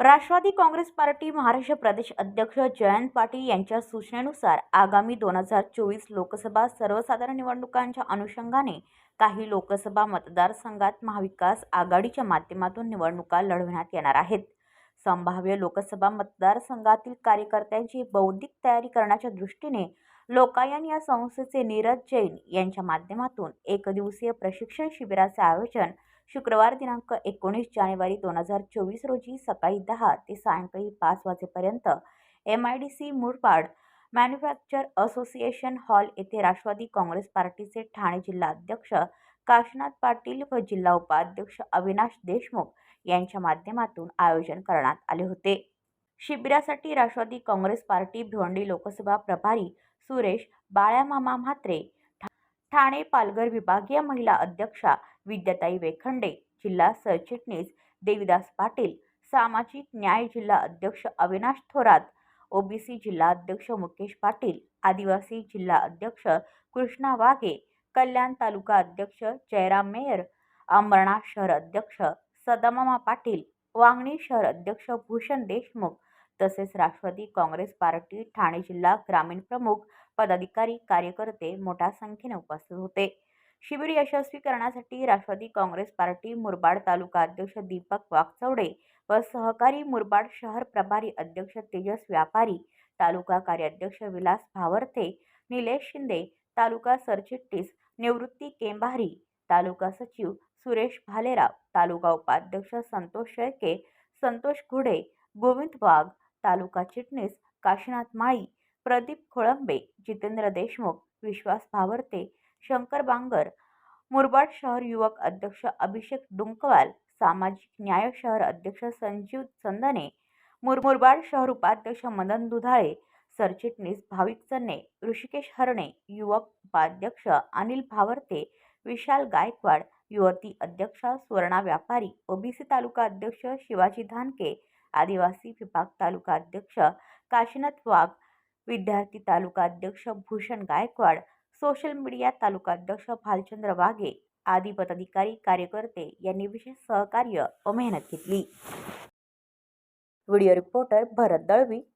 Rashtrawadi Congress party Maharashtra प्रदेश अध्यक्ष जयंत पाटील यांच्या सूचनेनुसार आगामी दोन हजार चोवीस लोकसभा सर्वसाधारण निवडणुकांच्या अनुषंगाने काही लोकसभा मतदारसंघात महाविकास आघाडीच्या माध्यमातून निवडणुका लढवण्यात येणार आहेत. संभाव्य लोकसभा मतदारसंघातील कार्यकर्त्यांची बौद्धिक तयारी करण्याच्या दृष्टीने लोकायन या संस्थेचे नीरज जैन यांच्या माध्यमातून एकदिवसीय प्रशिक्षण शिबिराचे आयोजन शुक्रवार दिनांक एकोणीस जानेवारी दोन हजार चोवीस रोजी सकाळी दहा ते सायंकाळी पाच वाजेपर्यंत M I D C Murbad manufacture association hall येथे राष्ट्रवादी काँग्रेस पार्टीचे ठाणे जिल्हा अध्यक्ष काशीनाथ पाटील व जिल्हा उपाध्यक्ष अविनाश देशमुख यांच्या माध्यमातून आयोजन करण्यात आले होते. शिबिरासाठी राष्ट्रवादी काँग्रेस पार्टी भिवंडी लोकसभा प्रभारी सुरेश बाळ्यामामा म्हात्रे ठा- ठाणे पालघर विभागीय महिला अध्यक्षा विद्याताई वेखंडे जिल्हा सरचिटणीस देविदास पाटील सामाजिक न्याय जिल्हा अध्यक्ष अविनाश थोरात ओबीसी जिल्हा अध्यक्ष मुकेश पाटील आदिवासी जिल्हा अध्यक्ष कृष्णा वाघे कल्याण तालुका अध्यक्ष जयराम मेयर अंबरनाथ शहर अध्यक्ष सदामामा पाटील वांगणी शहर अध्यक्ष भूषण देशमुख तसेच राष्ट्रवादी काँग्रेस पार्टी ठाणे जिल्हा ग्रामीण प्रमुख पदाधिकारी कार्यकर्ते मोठ्या संख्येने उपस्थित होते. शिबिर यशस्वी करण्यासाठी राष्ट्रवादी काँग्रेस पार्टी मुरबाड तालुका अध्यक्ष दीपक वाकचौडे व सहकारी मुरबाड शहर प्रभारी अध्यक्ष तेजस व्यापारी तालुका कार्याध्यक्ष विलास भावर्थे निलेश शिंदे तालुका सरचिटणीस निवृत्ती केंभारी तालुका सचिव सुरेश भालेराव तालुका उपाध्यक्ष संतोष शेळके संतोष घुडे गोविंद वाघ तालुका चिटणीस काशीनाथ माळी प्रदीप खोळंबे जितेंद्र देशमुख विश्वास भावर्ते शंकर बांगर मुरबाड शहर युवक अध्यक्ष अभिषेक डुंकवाल सामाजिक न्याय शहर अध्यक्ष संजीव चंदने मुर मुरबाड शहर उपाध्यक्ष मदन दुधाळे सरचिटणीस भाविक चन्ने ऋषिकेश हरणे युवक उपाध्यक्ष अनिल भावर्ते विशाल गायकवाड युवती अध्यक्ष सुवर्णा व्यापारी ओबीसी तालुका अध्यक्ष शिवाजी धानके आदिवासी विभाग तालुका अध्यक्ष काशीनाथ वाघ विद्यार्थी तालुका अध्यक्ष भूषण गायकवाड सोशल मीडिया तालुका अध्यक्ष भालचंद्र वाघे आदी पदाधिकारी कार्यकर्ते यांनी विशेष सहकार्य व मेहनत घेतली. Video reporter Bharat Dalvi.